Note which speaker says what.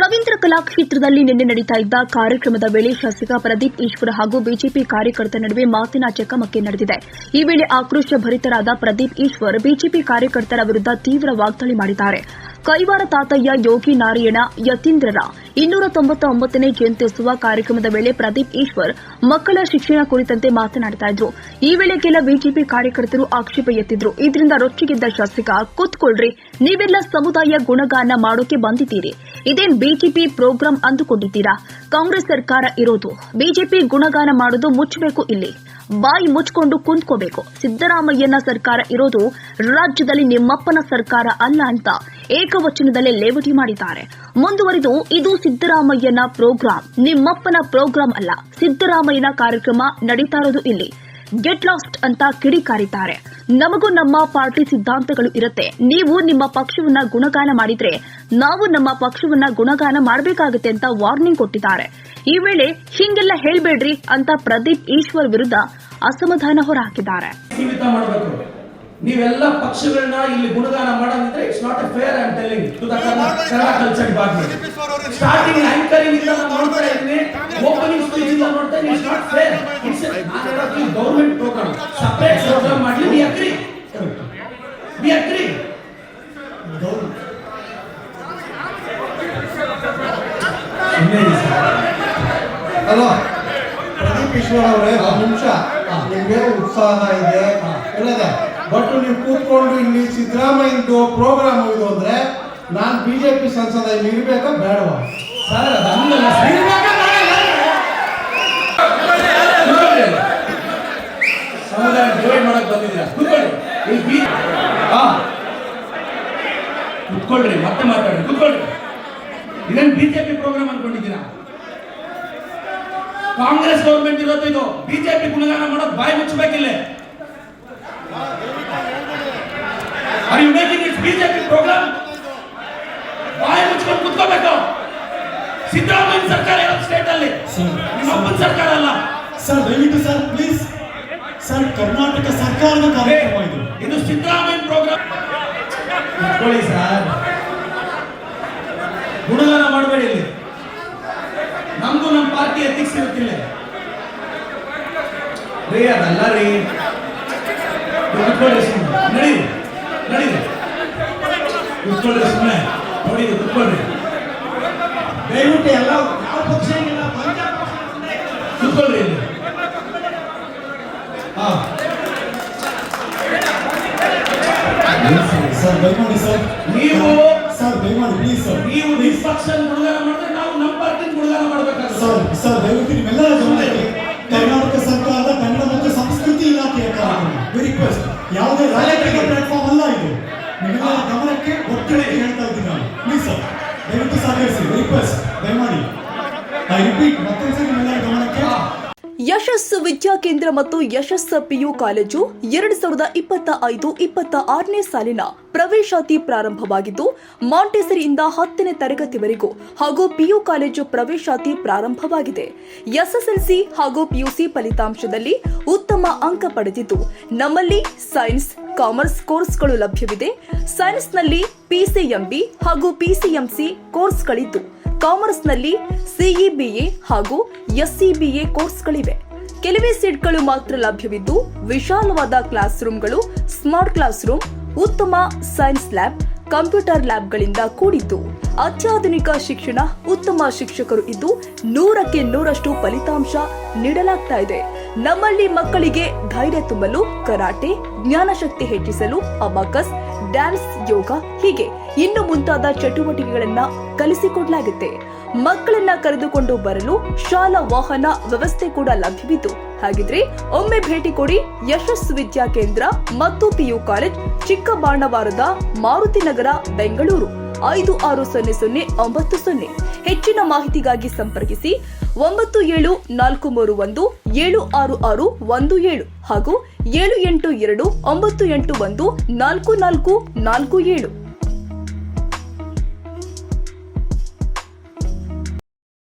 Speaker 1: ರವೀಂದ್ರ ಕಲಾಕ್ಷೇತ್ರದಲ್ಲಿ ನಿನ್ನೆ ನಡೀತಾ ಇದ್ದ ಕಾರ್ಯಕ್ರಮದ ವೇಳೆ ಶಾಸಕ ಪ್ರದೀಪ್ ಈಶ್ವರ ಹಾಗೂ ಬಿಜೆಪಿ ಕಾರ್ಯಕರ್ತರ ನಡುವೆ ಮಾತಿನ ಚಕಮಕಿ ನಡೆದಿದೆ. ಈ ವೇಳೆ ಆಕ್ರೋಶ ಭರಿತರಾದ ಪ್ರದೀಪ್ ಈಶ್ವರ್ ಬಿಜೆಪಿ ಕಾರ್ಯಕರ್ತರ ವಿರುದ್ಧ ತೀವ್ರ ವಾಗ್ದಾಳಿ ಮಾಡಿದ್ದಾರೆ. ಕೈವಾರ ತಾತಯ್ಯ ಯೋಗಿ ನಾರಾಯಣ, ಯತೀಂದ್ರರ ಇನ್ನೂರ ತೊಂಬತ್ತೊಂಬತ್ತನೇ ಜಯಂತ್ಯುತ್ಸವ ಕಾರ್ಯಕ್ರಮದ ವೇಳೆ ಪ್ರದೀಪ್ ಈಶ್ವರ್ ಮಕ್ಕಳ ಶಿಕ್ಷಣ ಕುರಿತಂತೆ ಮಾತನಾಡ್ತಾ ಇದ್ರು. ಈ ವೇಳೆ ಕೆಲ ಬಿಜೆಪಿ ಕಾರ್ಯಕರ್ತರು ಆಕ್ಷೇಪ ಎತ್ತಿದ್ರು. ಇದರಿಂದ ರೊಚ್ಚಿಗೆದ್ದ ಶಾಸಕ, ಕೂತ್ಕೊಳ್ರಿ, ನೀವೆಲ್ಲ ಸಮುದಾಯ ಗುಣಗಾನ ಮಾಡೋಕೆ ಬಂದಿದ್ದೀರಿ. ಇದೇನ್ ಬಿಜೆಪಿ ಪ್ರೋಗ್ರಾಂ ಅಂದುಕೊಂಡಿದ್ದೀರಾ? ಕಾಂಗ್ರೆಸ್ ಸರ್ಕಾರ ಇರೋದು. ಬಿಜೆಪಿ ಗುಣಗಾನ ಮಾಡೋದು ಮುಚ್ಚಬೇಕು ಇಲ್ಲಿ. ಬಾಯಿ ಮುಚ್ಕೊಂಡು ಕುಂತ್ಕೋಬೇಕು. ಸಿದ್ದರಾಮಯ್ಯನ ಸರ್ಕಾರ ಇರೋದು ರಾಜ್ಯದಲ್ಲಿ ನಿಮ್ಮಪ್ಪನ ಸರ್ಕಾರ ಅಲ್ಲ ಅಂತ ಏಕವಚನದಲ್ಲೇ ಲೇವಟಿ ಮಾಡಿದ್ದಾರೆ. ಮುಂದುವರಿದು ಇದು ಸಿದ್ದರಾಮಯ್ಯನ ಪ್ರೋಗ್ರಾಂ. ನಿಮ್ಮಪ್ಪನ ಪ್ರೋಗ್ರಾಂ ಅಲ್ಲ, ಸಿದ್ದರಾಮಯ್ಯನ ಕಾರ್ಯಕ್ರಮ ನಡೀತಾ ಇರೋದು ಇಲ್ಲಿ. ಗೆಟ್ ಲಾಸ್ಟ್ ಅಂತ ಕಿಡಿಕಾರಿದ್ದಾರೆ. ನಮಗೂ ನಮ್ಮ ಪಾರ್ಟಿ ಸಿದ್ಧಾಂತಗಳು ಇರುತ್ತೆ. ನೀವು ನಿಮ್ಮ ಪಕ್ಷವನ್ನ ಗುಣಗಾನ ಮಾಡಿದ್ರೆ, ನಾವು ನಮ್ಮ ಪಕ್ಷವನ್ನ ಗುಣಗಾನ ಮಾಡಬೇಕಾಗುತ್ತೆ ಅಂತ ವಾರ್ನಿಂಗ್ ಕೊಟ್ಟಿದ್ದಾರೆ. ಈ ವೇಳೆ ಹಿಂಗೆಲ್ಲ ಹೇಳ್ಬೇಡ್ರಿ ಅಂತ ಪ್ರದೀಪ್ ಈಶ್ವರ್ ವಿರುದ್ಧ ಅಸಮಾಧಾನ ಹೊರಹಾಕಿದ್ದಾರೆ.
Speaker 2: ನೀವೆಲ್ಲ ಪಕ್ಷಗಳನ್ನ ಇಲ್ಲಿ ಗುಣಗಾನ ಮಾಡೋದಿದ್ರೆ it's not a fair I telling to the Kannada culture department starting anchoring ಇಂದ ನಾನು ನೋಡ್ತಾ ಇದ್ದೀನಿ ಓಪನಿಂಗ್ ಸ್ಪೀಚ್ ಇಂದ ನೋಡ್ತಾ ಇದ್ದೀನಿ ಇಟ್ಸ್ ನಾಟ್ ಫೇರ್ ಇಟ್ಸ್ ನಾನು ಹೇಳೋದು ಗವರ್ಮೆಂಟ್ ಪ್ರೋಗ್ರಾಮ್ ಸಪರೇಟ್ ಪ್ರೋಗ್ರಾಮ್ ಮಾಡಿ we agree we agree
Speaker 3: hello Pradeep Eshwar ಅವರೇ ಒಂದು ನಿಮಿಷ ನಿಮ್ಗೆ ಉತ್ಸಾಹ ಇದೆ ಎಲ್ಲದೆ ಬಟ್ ನೀವು ಕೂತ್ಕೊಂಡು ಇಲ್ಲಿ ಸಿದ್ದರಾಮಯ್ಯದು ಪ್ರೋಗ್ರಾಮ್ ಇದು ಅಂದ್ರೆ ನಾನು ಬಿಜೆಪಿ ಸಂಸದ ಇಲ್ಲಿ ಇರ್ಬೇಕಾ ಬೇಡವಾ?
Speaker 2: ಸರ್. ಸಮುದಾಯ ಡಿವೈಡ್ ಮಾಡಕ್ ಬಂದಿದ್ದೀರಾ? ಕೂತ್ಕೊಳ್ಳಿ. ಕೂತ್ಕೊಳ್ರಿ ಮತ್ತೆ ಮಾತಾಡಿ ಕೂತ್ಕೊಳ್ರಿ ಇದನ್ ಬಿಜೆಪಿ ಪ್ರೋಗ್ರಾಮ್ ಅನ್ಕೊಂಡಿದ್ದೀರಾ? ಕಾಂಗ್ರೆಸ್ ಗೌರ್ಮೆಂಟ್ ಇರೋದು ಇದು. ಬಿಜೆಪಿ ಗುಣಗಾನ ಮಾಡೋದು ಬಾಯಿ ಮುಚ್ಚಬೇಕಿಲ್ಲ are you making it's BJP program ಬಾಯಿ ಮುಚ್ಕೊಂಡು ಕುತ್ಕೋಬೇಕು ಸಿದ್ದರಾಮಯ್ಯ ಸರ್ಕಾರ ಇರೋದು ಸ್ಟೇಟ್ ಅಲ್ಲಿ? ನಿಮ್ಮ ಅಪ್ಪನ ಸರ್ಕಾರ ಅಲ್ಲ.
Speaker 4: ಸರ್ ದಯವಿಟ್ಟು ಸರ್ ಪ್ಲೀಸ್ ಸರ್ ಕರ್ನಾಟಕ ಸರ್ಕಾರದ ಕಾರ್ಯಕ್ರಮ ಇದು.
Speaker 2: ಇದು ಸಿದ್ದರಾಮಯ್ಯ ಪ್ರೋಗ್ರಾಮ್ ಕುತ್ಕೊಳ್ಳಿ ಸರ್ ಗುಣಗಾನ ಮಾಡಬೇಡಿ ಇಲ್ಲಿ. ನಮ್ದು ನಮ್ಮ ಪಾರ್ಟಿ ಎಥಿಕ್ಸ್ ಇರುತ್ತಿಲ್ಲ ರೀ ಅದಲ್ಲ ರೀ. ಕುತ್ಕೊಳ್ಳಿ ಸುಮ್ಮನೆ ನಡೀರಿ ನಡೀರಿ. ಕುತ್ಕೊಳ್ಳಿ ಸುಮ್ಮನೆ ನೋಡಿ ಕುತ್ಕೊಳ್ಳಿ
Speaker 3: ದಯವಿಟ್ಟು ಎಲ್ಲ ಯಾವ ಪಕ್ಷ
Speaker 2: ಇಲ್ಲಿ. ಹಾ.
Speaker 4: ಸರ್ ದಯಮಾಡಿ ಸರ್.
Speaker 2: ನೀವು
Speaker 4: ಸರ್ ದಯಮಾಡಿ ಪ್ಲೀಸ್ ಸರ್.
Speaker 2: ನೀವು ನಿಷ್ಪಕ್ಷ ಗುಣಗಾನ ಮಾಡಿದ್ರೆ ನಾವು ನಮ್ಮ ಪಾರ್ಟಿ ಗುಣಗಾನ ಮಾಡಬೇಕಾಗ್ತದೆ
Speaker 4: ಸರ್ ಸರ್ ದಯವಿಟ್ಟು ನಿಮ್ಮೆಲ್ಲರ ಗಮನಕ್ಕೆ ಕರ್ನಾಟಕ ಸರ್ಕಾರದ ಕನ್ನಡ ಮತ್ತು ಸಂಸ್ಕೃತಿ ಇಲಾಖೆಯ ರಿಕ್ವೆಸ್ಟ್ ಯಾವುದೇ ರಾಜಕೀಯ ಪ್ಲಾಟ್ಫಾರ್ಮ್ ಅಲ್ಲ ಇದು. ನಿಮ್ಮೆಲ್ಲರ ಗಮನಕ್ಕೆ ಒತ್ತಡಕ್ಕೆ ಹೇಳ್ತಾ ಇದ್ದೀನಿ ನಾನು. ಪ್ಲೀಸ್ ಸರ್ ದಯವಿಟ್ಟು ವಿದ್ಯಾ
Speaker 1: ಯಶಸ್ಸು ವಿದ್ಯಾಕೇಂದ್ರ ಮತ್ತು ಯಶಸ್ಸು ಪಿಯು ಕಾಲೇಜು ಎರಡು ಸಾವಿರದ ಇಪ್ಪತ್ತ ಐದು, ಇಪ್ಪತ್ತ ಆರನೇ ಸಾಲಿನ ಪ್ರವೇಶಾತಿ ಪ್ರಾರಂಭವಾಗಿದ್ದು, ಮಾಂಟೇಸರಿಯಿಂದ ಹತ್ತನೇ ತರಗತಿವರೆಗೂ ಹಾಗೂ ಪಿಯು ಕಾಲೇಜು ಪ್ರವೇಶಾತಿ ಪ್ರಾರಂಭವಾಗಿದೆ. ಎಸ್ಎಸ್ಎಲ್ಸಿ ಹಾಗೂ ಪಿಯುಸಿ ಫಲಿತಾಂಶದಲ್ಲಿ ಉತ್ತಮ ಅಂಕ ಪಡೆದಿದ್ದು, ನಮ್ಮಲ್ಲಿ ಸೈನ್ಸ್ ಕಾಮರ್ಸ್ ಕೋರ್ಸ್ಗಳು ಲಭ್ಯವಿದೆ. ಸೈನ್ಸ್ನಲ್ಲಿ ಪಿಸಿಎಂಬಿ ಹಾಗೂ ಪಿಸಿಎಂಸಿ ಕೋರ್ಸ್ಗಳಿದ್ದು, ಕಾಮರ್ಸ್ನಲ್ಲಿ ಸಿಇಬಿಎ ಹಾಗೂ ಎಸ್ಸಿಬಿಎ ಕೋರ್ಸ್ಗಳಿವೆ. ಕೆಲವೇ ಸೀಟ್ಗಳು ಮಾತ್ರ ಲಭ್ಯವಿದ್ದು, ವಿಶಾಲವಾದ ಕ್ಲಾಸ್ ರೂಮ್ಗಳು, ಸ್ಮಾರ್ಟ್ ಕ್ಲಾಸ್ ರೂಮ್, ಉತ್ತಮ ಸೈನ್ಸ್ ಲ್ಯಾಬ್ ಕಂಪ್ಯೂಟರ್ ಲ್ಯಾಬ್ಗಳಿಂದ ಕೂಡಿದ್ದು. ಅತ್ಯಾಧುನಿಕ ಶಿಕ್ಷಣ ಉತ್ತಮ ಶಿಕ್ಷಕರು ಇದ್ದು ನೂರಕ್ಕೆ ನೂರಷ್ಟು ಫಲಿತಾಂಶ ನೀಡಲಾಗ್ತಾ ಇದೆ. ನಮ್ಮಲ್ಲಿ ಮಕ್ಕಳಿಗೆ ಧೈರ್ಯ ತುಂಬಲು, ಕರಾಟೆ, ಜ್ಞಾನಶಕ್ತಿ ಹೆಚ್ಚಿಸಲು ಅಬಾಕಸ್, ಡ್ಯಾನ್ಸ್, ಯೋಗ ಹೀಗೆ ಇನ್ನು ಮುಂತಾದ ಚಟುವಟಿಕೆಗಳನ್ನ ಕಲಿಸಿಕೊಡ್ಲಾಗುತ್ತೆ. ಮಕ್ಕಳನ್ನ ಕರೆದುಕೊಂಡು ಬರಲು ಶಾಲಾ ವಾಹನ ವ್ಯವಸ್ಥೆ ಕೂಡ ಲಭ್ಯವಿದ್ದು ಹಾಗಿದ್ರೆ ಒಮ್ಮೆ ಭೇಟಿ ಕೊಡಿ ಯಶಸ್ ವಿದ್ಯಾ ಕೇಂದ್ರ ಮತ್ತು ಪಿಯು ಕಾಲೇಜ್ ಚಿಕ್ಕಬಾಣವಾರದ ಮಾರುತಿ ನಗರ, ಬೆಂಗಳೂರು. ಐದು ಆರು ಸೊನ್ನೆ ಸೊನ್ನೆ ಒಂಬತ್ತು ಸೊನ್ನೆ. ಹೆಚ್ಚಿನ ಮಾಹಿತಿಗಾಗಿ ಸಂಪರ್ಕಿಸಿ ಒಂಬತ್ತು ಏಳು ನಾಲ್ಕು ಮೂರು ಒಂದು ಏಳು ಆರು ಆರು ಒಂದು ಏಳು ಹಾಗೂ ಏಳು ಎಂಟು ಎರಡು ಒಂಬತ್ತು ಎಂಟು ಒಂದು ನಾಲ್ಕು ನಾಲ್ಕು ನಾಲ್ಕು ಏಳು.